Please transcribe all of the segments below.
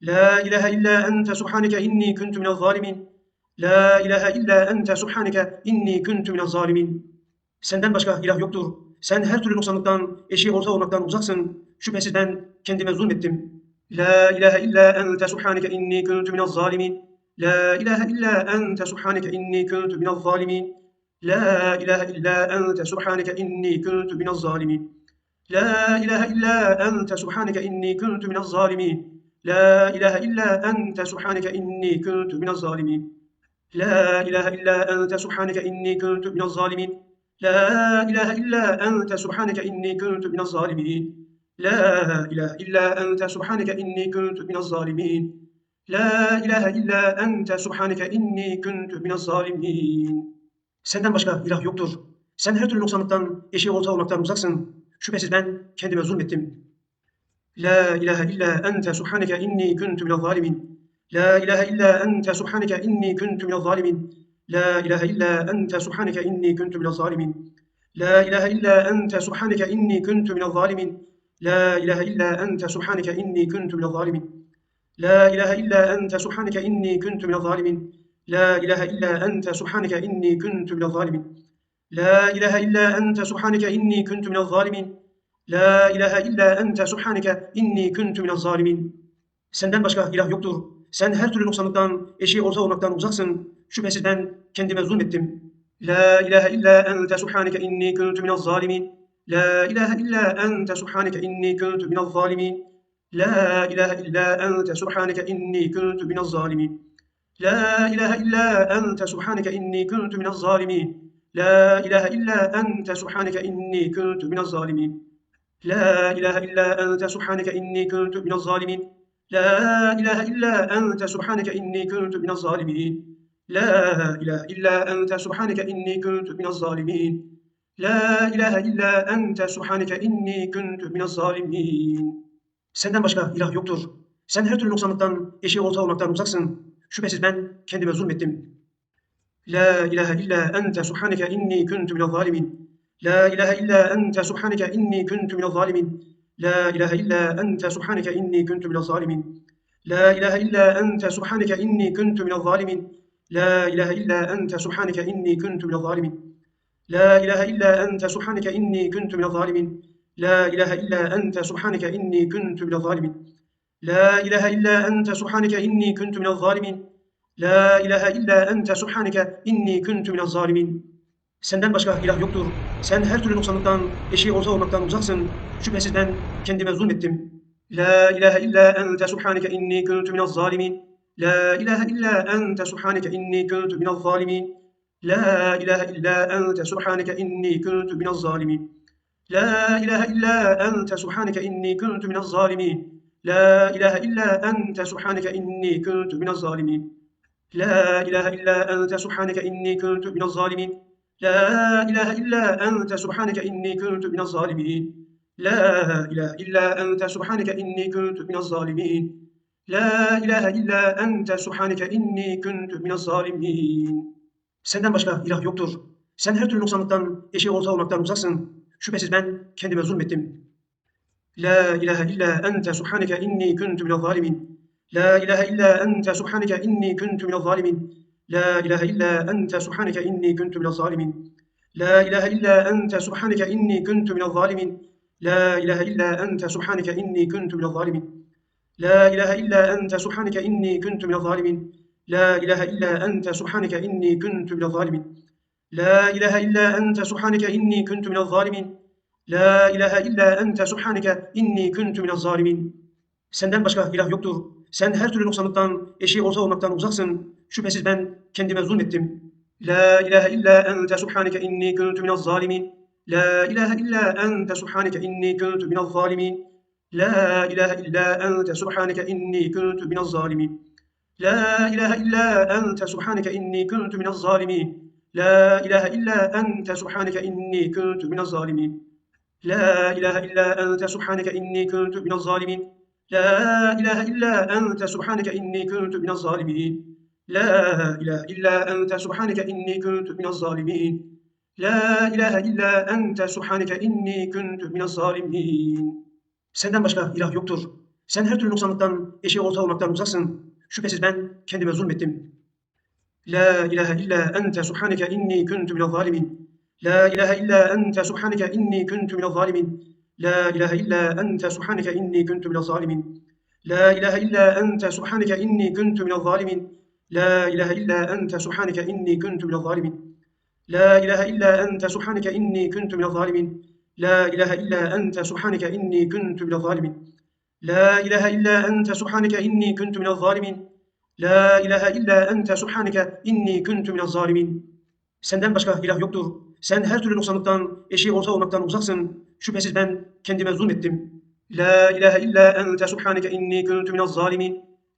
لا إله إلا أنت سبحانك إني كنت من الظالمين La ilahe illa ente subhaneke inni kuntu minel zalimin. Senden başka ilah yoktur. Sen her türlü noksanlıktan, eşi orta olmaktan uzaksın. Şüphesiz ben kendime zulmettim. La ilahe illa ente subhaneke inni kuntu minel zalimin. La ilahe illa ente subhaneke inni kuntu minel zalimin. La ilahe illa ente subhaneke inni kuntu minel zalimin. La ilahe illa ente subhaneke inni kuntu minel zalimin. La ilahe illa ente subhaneke inni kuntu minez zalimin. La ilahe illa ente subhaneke inni kuntu minez zalimin. La ilahe illa ente subhaneke inni kuntu minez zalimin. La ilahe illa ente subhaneke inni kuntu minez zalimin. La ilahe illa ente subhaneke inni kuntu minez zalimin. Senden başka ilah yoktur. Sen her türlü noksanlıktan, eşi ortağı olmaktan uzaksın. Şüphesiz ben kendime zulmettim. La ilahe illa ente subhaneke inni kuntu minel zalimin. La ilahe illa ente subhaneke inni kuntu minel zalimin. La ilahe illa ente subhaneke inni kuntu minel zalimin. La ilahe illa ente subhaneke inni kuntu minel zalimin. La ilahe illa ente subhaneke inni kuntu minel zalimin. La ilahe illa ente subhaneke inni kuntu minel zalimin. La ilahe illa ente subhaneke inni kuntu minel zalimin. La ilahe illa ente subhaneke inni kuntu minel zalimin. La ilahe illa ente subhaneke inni kuntu minel zalimin. Senden başka ilah yoktur. Sen her türlü noksanlıktan, eşi orta olmaktan uzaksın. Şüphesiz ben kendime zulmettim. La ilahe illa ente subhaneke inni kuntu minel zalimin. La ilahe illa ente subhaneke inni kuntu minel zalimin. La ilahe illa ente subhaneke inni kuntu minel zalimin. La ilahe illa ente subhaneke inni kuntu minel zalimin. La ilahe illa ente subhaneke inni kuntu minel zalimin. La ilahe illa ente subhaneke inni kuntu minel zalimin. La ilahe illa ente subhaneke inni kuntu minel zalimin. La ilahe illa ente subhaneke inni kuntu minel zalimin. La ilahe illa ente subhaneke inni kuntu minel zalimin. Senden başka ilah yoktur. Sen her türlü noksanlıktan, eşi ortağı olmaktan uzaksın. Şüphesiz ben kendime zulmettim. La ilahe illa ente subhaneke inni kuntu minel zalimin. La ilahe illa ente subhaneke inni kuntu minel zalimin. La ilahe illa ente subhaneke inni kuntu minel zalimin. La ilahe illa ente subhaneke inni kuntu minel zalimin. La ilahe illa ente subhaneke inni kuntu minel zalimin. La ilahe illa ente subhaneke inni kuntu minel zalimin. La ilahe illa ente subhaneke inni kuntu minel zalimin. La ilahe illa ente subhaneke inni kuntu minel zalimin. La ilahe illa ente subhaneke inni kuntu minel zalimin. Senden başka ilah yoktur. Sen her türlü noksanlıktan, eşi orta olmaktan uzaksın. Şüphesiz ben kendime zulmettim. La ilahe illa ente subhaneke inni kuntu minel zalimin. La ilahe illa ente subhaneke inni kuntu minel zalimin. La ilahe illa ente subhaneke inni kuntu minel zalimin. La ilahe illa ente subhaneke inni kuntu minel zalimin. La ilahe illa ente subhaneke inni kuntu minel zalimin. La ilahe illa ente subhaneke inni kuntu minel zalimin. La ilahe illa ente subhaneke inni kuntu minez zalimin. La ilahe illa ente subhaneke inni kuntu minez zalimin. La ilahe illa ente subhaneke inni kuntu minez zalimin. Senden başka ilah yoktur. Sen her türlü noksanlıktan, eşi orta olmaktan uzaksın. Şüphesiz ben kendime zulmettim. La ilahe illa ente subhaneke inni kuntu minez zalimin. La ilahe illa ente subhaneke inni kuntu minez zalimin. La ilahe illa ente subhaneke inni kuntu minel zalimin. La ilahe illa ente subhaneke inni kuntu minel zalimin. La ilahe illa ente subhaneke inni kuntu minel zalimin. La ilahe illa ente subhaneke inni kuntu minel zalimin. La ilahe illa ente subhaneke inni kuntu minel zalimin. La ilahe illa ente subhaneke inni kuntu minel zalimin. La ilahe illa ente subhaneke inni kuntu minel zalimin. Senden başka ilah yoktur. Sen her türlü noksanlıktan, eşi orta olmaktan uzaksın. Şüphesiz ben kendime zulmettim. La ilahe illa ente subhaneke inni kuntu minel zalimin. La ilahe illa ente subhaneke inni kuntu minel zalimin. La ilahe illa ente subhaneke inni kuntu minel zalimin. La ilahe illa ente subhaneke inni kuntu minez zalimin. La ilahe illa ente subhaneke inni kuntu minez zalimin. La ilahe illa ente subhaneke inni kuntu minez zalimin. La ilahe illa ente subhaneke inni kuntu minez zalimin. La ilahe illa ente subhaneke inni kuntu minez zalimin. La ilahe illa ente subhaneke inni kuntu minez zalimin. Senden başka ilah yoktur. Sen her türlü noksanlıktan, eşeği ortağı olmaktan uzaksın. Şüphesiz ben kendime zulmettim. La ilahe illa ente subhaneke inni kuntu minez zalimin. La ilahe illa ente subhaneke inni kuntu minez zalimin. La ilahe illa ente subhaneke inni kuntu minez zalimin. La ilahe illa ente subhaneke inni kuntu minez zalimin. La ilahe illa ente subhaneke inni kuntu minez zalimin. La ilahe illa ente subhaneke inni kuntu minez zalimin. La ilahe illa ente subhaneke inni kuntu minez zalimin. La ilahe illa ente subhaneke inni kuntu minez zalimin. La ilahe illa ente subhaneke inni kuntu minez zalimin. Senden başka ilah yoktur. Sen her türlü noksanlıktan, eşeği ortağı olmaktan uzaksın. Şüphesiz ben kendime zulmettim. La ilahe illa ente subhaneke inni kuntu minez zalimin.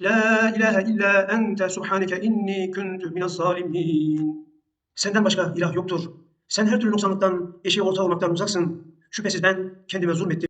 La ilahe illa ente subhaneke inni kuntu minez zalimin. Senden başka ilah yoktur. Sen her türlü noksanlıktan, eşeği ortağı olmaktan uzaksın. Şüphesiz ben kendime zulmettim.